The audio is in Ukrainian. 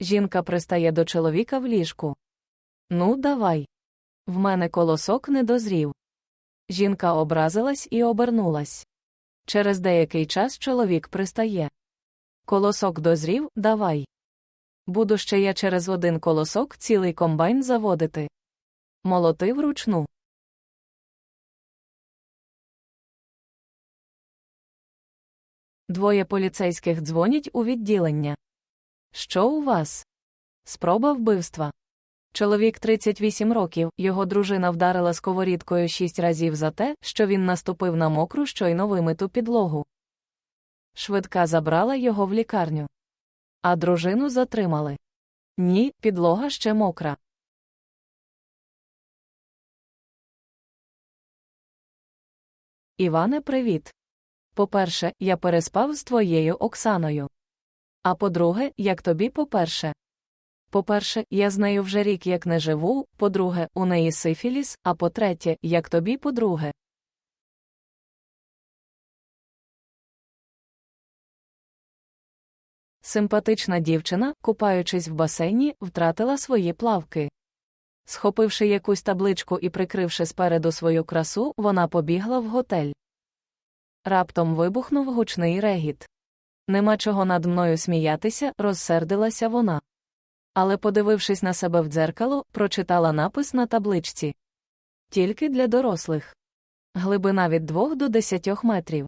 Жінка пристає до чоловіка в ліжку. Ну, давай. В мене колосок не дозрів. Жінка образилась і обернулась. Через деякий час чоловік пристає. Колосок дозрів, давай. Буду ще я через один колосок цілий комбайн заводити. Молоти вручну. Двоє поліцейських дзвонять у відділення. Що у вас? Спроба вбивства. Чоловік 38 років, його дружина вдарила сковорідкою шість разів за те, що він наступив на мокру щойно вимиту підлогу. Швидка забрала його в лікарню. А дружину затримали. Ні, підлога ще мокра. Іване, привіт. По-перше, я переспав з твоєю Оксаною. А по-друге, як тобі по-перше? По-перше, я з нею вже рік як не живу, по-друге, у неї сифіліс, а по-третє, як тобі по-друге. Симпатична дівчина, купаючись в басейні, втратила свої плавки. Схопивши якусь табличку і прикривши спереду свою красу, вона побігла в готель. Раптом вибухнув гучний регіт. Нема чого над мною сміятися, розсердилася вона. Але, подивившись на себе в дзеркало, прочитала напис на табличці. Тільки для дорослих. Глибина від 2 до 10 метрів.